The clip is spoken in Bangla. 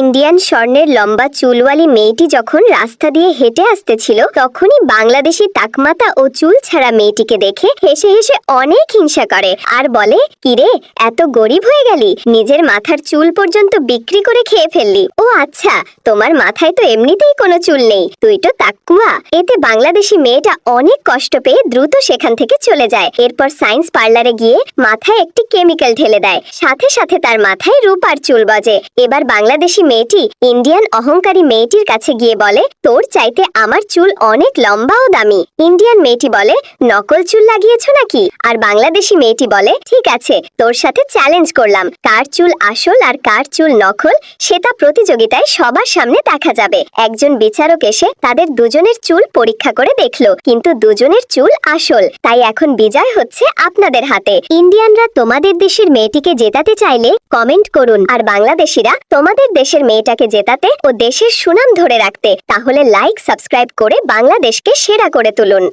ইন্ডিয়ান স্বর্ণের লম্বা চুলওয়ালি মেয়েটি যখন রাস্তা দিয়ে হেঁটে আসতেছিল, তখনই বাংলাদেশি তাকমাতা ও চুল ছাড়া মেয়েটিকে দেখে হেসে হেসে অনেক হিংসা করে আর বলে, কিরে, এত গরিব হয়ে গেলি? নিজের মাথার চুল পর্যন্ত বিক্রি করে খেয়ে ফেললি? ও আচ্ছা তোমার মাথায় তো এমনিতেই কোনো চুল নেই। তুই তো তাকুয়া এতে বাংলাদেশি মেয়েটা অনেক কষ্ট পেয়ে দ্রুত সেখান থেকে চলে যায়। এরপর সায়েন্স পার্লারে গিয়ে মাথায় একটি কেমিক্যাল ঢেলে দেয়। সাথে সাথে তার মাথায় রূপার চুল বজে। এবার বাংলাদেশি মেয়েটি ইন্ডিয়ান অহংকারী মেয়েটির কাছে গিয়ে বলে, তোর চাইতে আমার চুল অনেক লম্বা ও দামি। ইন্ডিয়ান মেয়েটি বলে, নকল চুল লাগিয়েছো নাকি? আর বাংলাদেশি মেয়েটি বলে, ঠিক আছে, তোর সাথে চ্যালেঞ্জ করলাম। কার চুল আসল আর কার চুল নকল, সেটা প্রতিযোগিতায় সবার সামনে দেখা যাবে। একজন বিচারক এসে তাদের দুজনের চুল পরীক্ষা করে দেখল, কিন্তু দুজনের চুল আসল। তাই এখন বিজয় হচ্ছে আপনাদের হাতে। ইন্ডিয়ানরা তোমাদের দেশের মেয়েটিকে জেতাতে চাইলে কমেন্ট করুন। আর বাংলাদেশিরা তোমাদের দেশের মেয়েটাকে জেতাতে ও দেশের সুনাম ধরে রাখতে, তাহলে লাইক সাবস্ক্রাইব করে বাংলাদেশকে সেরা করে তুলুন।